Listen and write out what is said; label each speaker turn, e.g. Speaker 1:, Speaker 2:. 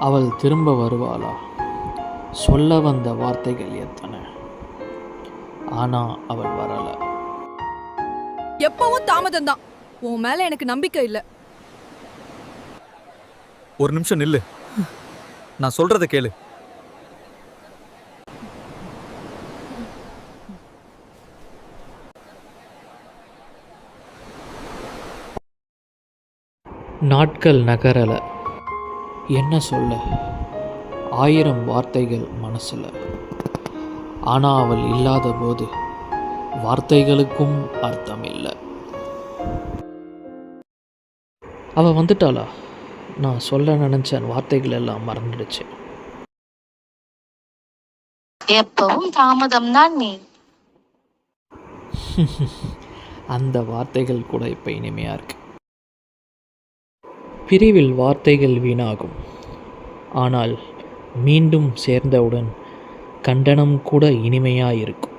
Speaker 1: அவள் திரும்ப வருவாளா? சொல்ல வந்த வார்த்தைகள் எத்தனை? ஆனால் அவள் வரலை.
Speaker 2: எப்பவும் தாமதம் தான் உன் மேல எனக்கு நம்பிக்கை இல்ல.
Speaker 3: ஒரு நிமிஷம் நில்லு. நான் சொல்றத கேளு.
Speaker 1: நாட்கள் நகரலை. என்ன சொல்ல? ஆயிரம் வார்த்தைகள் மனசில். ஆனால் அவள் இல்லாத போது வார்த்தைகளுக்கும் அர்த்தம் இல்லை அவள் வந்துட்டாளா? நான் சொல்ல நினச்ச வார்த்தைகள் எல்லாம் மறந்துடுச்சு.
Speaker 4: எப்பவும் தாமதம் தான் நீ.
Speaker 1: அந்த வார்த்தைகள் கூட இப்போ இனிமையாக இருக்கு. பிரிவில் வார்த்தைகள் வீணாகும். ஆனால் மீண்டும் சேர்ந்தவுடன் கண்டனம் கூட இனிமையாக இருக்கும்